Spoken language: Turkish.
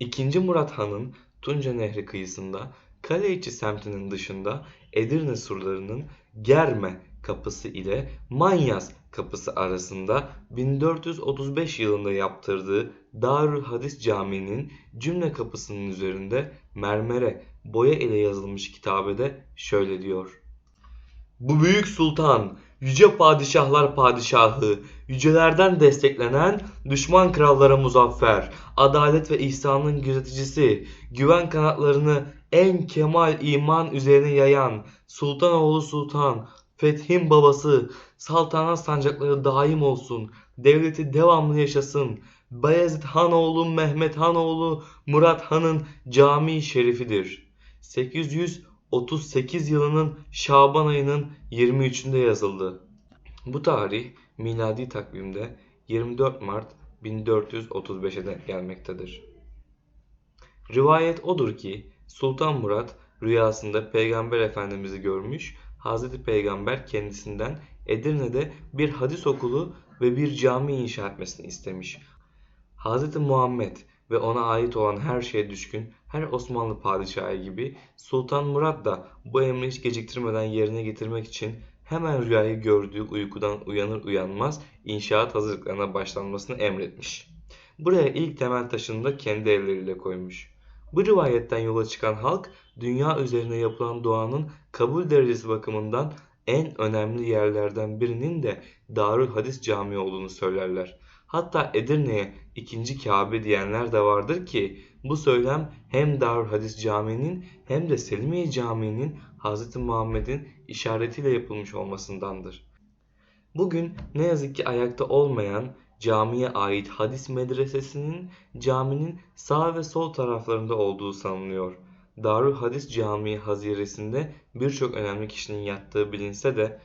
II. Murat Han'ın Tunca Nehri kıyısında Kaleiçi semtinin dışında Edirne surlarının Germe kapısı ile Manyas kapısı arasında 1435 yılında yaptırdığı Darül Hadis Camii'nin cümle kapısının üzerinde mermere boya ile yazılmış kitabede şöyle diyor. Bu büyük sultan, yüce padişahlar padişahı, yücelerden desteklenen düşman krallara muzaffer, adalet ve ihsanın gözeticisi, güven kanatlarını en kemal iman üzerine yayan, sultanoğlu sultan, fethin babası, saltanat sancakları daim olsun, devleti devamlı yaşasın, Bayezid Hanoğlu Mehmet Hanoğlu Murat Han'ın cami şerifidir. 838 yılının Şaban ayının 23'ünde yazıldı. Bu tarih miladi takvimde 24 Mart 1435'e denk gelmektedir. Rivayet odur ki Sultan Murat rüyasında Peygamber Efendimiz'i görmüş, Hazreti Peygamber kendisinden Edirne'de bir hadis okulu ve bir cami inşa etmesini istemiş. Hazreti Muhammed ve ona ait olan her şeye düşkün her Osmanlı padişahı gibi Sultan Murat da bu emri hiç geciktirmeden yerine getirmek için hemen rüyayı gördüğü uykudan uyanır uyanmaz inşaat hazırlıklarına başlanmasını emretmiş. Buraya ilk temel taşını da kendi elleriyle koymuş. Bu rivayetten yola çıkan halk dünya üzerine yapılan duanın kabul derecesi bakımından en önemli yerlerden birinin de Darül Hadis Camii olduğunu söylerler. Hatta Edirne'ye ikinci Kabe diyenler de vardır ki bu söylem hem Darül Hadis Camii'nin hem de Selimiye Camii'nin Hz. Muhammed'in işaretiyle yapılmış olmasındandır. Bugün ne yazık ki ayakta olmayan camiye ait hadis medresesinin caminin sağ ve sol taraflarında olduğu sanılıyor. Darül Hadis Camii haziresinde birçok önemli kişinin yattığı bilinse de